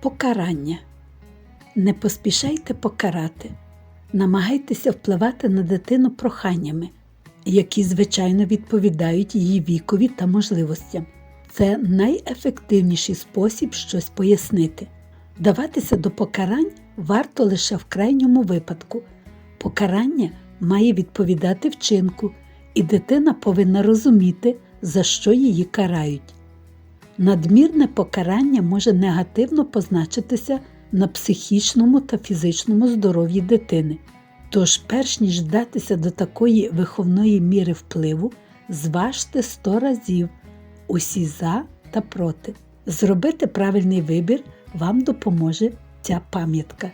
Покарання. Не поспішайте покарати. Намагайтеся впливати на дитину проханнями, які, звичайно, відповідають її вікові та можливостям. Це найефективніший спосіб щось пояснити. Даватися до покарань варто лише в крайньому випадку. Покарання має відповідати вчинку, і дитина повинна розуміти, за що її карають. Надмірне покарання може негативно позначитися на психічному та фізичному здоров'ї дитини. Тож, перш ніж вдатися до такої виховної міри впливу, зважте сто разів усі за та проти. Зробити правильний вибір вам допоможе ця пам'ятка.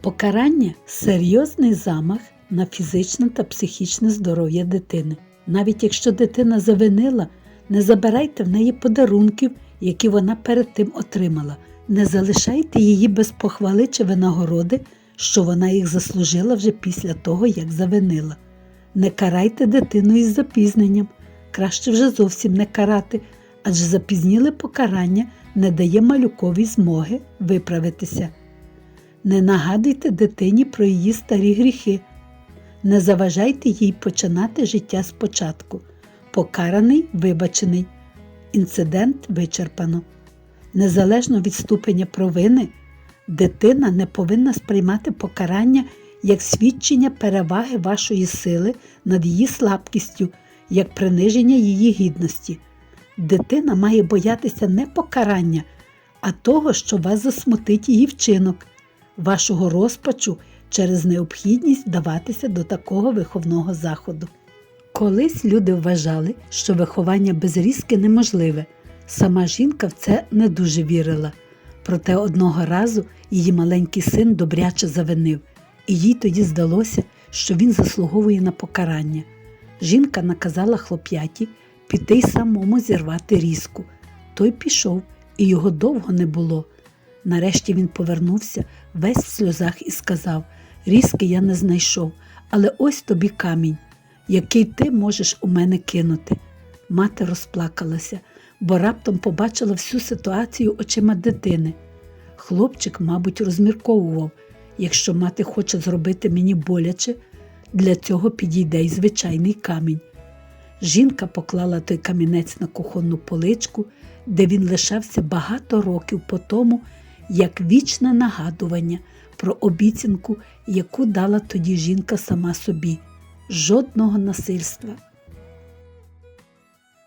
Покарання серйозний замах на фізичне та психічне здоров'я дитини. Навіть якщо дитина завинила, не забирайте в неї подарунків, які вона перед тим отримала. Не залишайте її без похвали чи винагороди, що вона їх заслужила вже після того, як завинила. Не карайте дитину із запізненням, краще вже зовсім не карати, адже запізніле покарання не дає малюкові змоги виправитися. Не нагадуйте дитині про її старі гріхи. Не заважайте їй починати життя спочатку. Покараний вибачений. Інцидент вичерпано. Незалежно від ступеня провини, дитина не повинна сприймати покарання як свідчення переваги вашої сили над її слабкістю, як приниження її гідності. Дитина має боятися не покарання, а того, що вас засмутить її вчинок, вашого розпачу через необхідність вдаватися до такого виховного заходу. Колись люди вважали, що виховання без різки неможливе. Сама жінка в це не дуже вірила. Проте одного разу її маленький син добряче завинив, і їй тоді здалося, що він заслуговує на покарання. Жінка наказала хлоп'яті піти й самому зірвати різку. Той пішов, і його довго не було. Нарешті він повернувся весь в сльозах і сказав: Різки я не знайшов, але ось тобі камінь, який ти можеш у мене кинути. Мати розплакалася, бо раптом побачила всю ситуацію очима дитини. Хлопчик, мабуть, розмірковував, якщо мати хоче зробити мені боляче, для цього підійде й звичайний камінь. Жінка поклала той камінець на кухонну поличку, де він лишався багато років по тому, як вічне нагадування про обіцянку, яку дала тоді жінка сама собі жодного насильства,